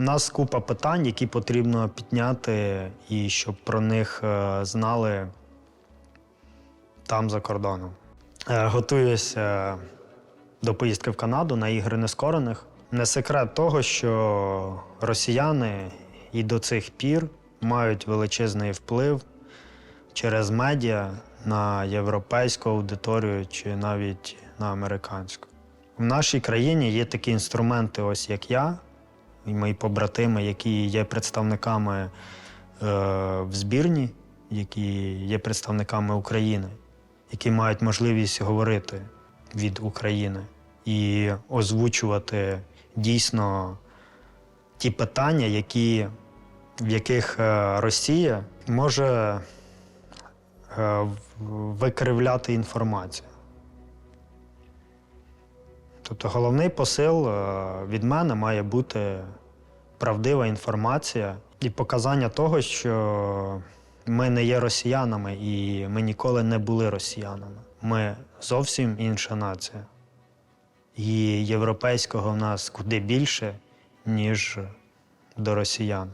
У нас купа питань, які потрібно підняти, і щоб про них е, знали там за кордоном. Е, Готуюся до поїздки в Канаду на ігри нескорених. Не секрет того, що росіяни і до цих пір мають величезний вплив через медіа на європейську аудиторію чи навіть на американську. В нашій країні є такі інструменти, ось як я, і мої побратими, які є представниками е, в збірні, які є представниками України, які мають можливість говорити від України і озвучувати дійсно ті питання, які, в яких е, Росія може е, викривляти інформацію. Тобто головний посил від мене має бути правдива інформація і показання того, що ми не є росіянами і ми ніколи не були росіянами. Ми зовсім інша нація. І європейського в нас куди більше, ніж до росіян.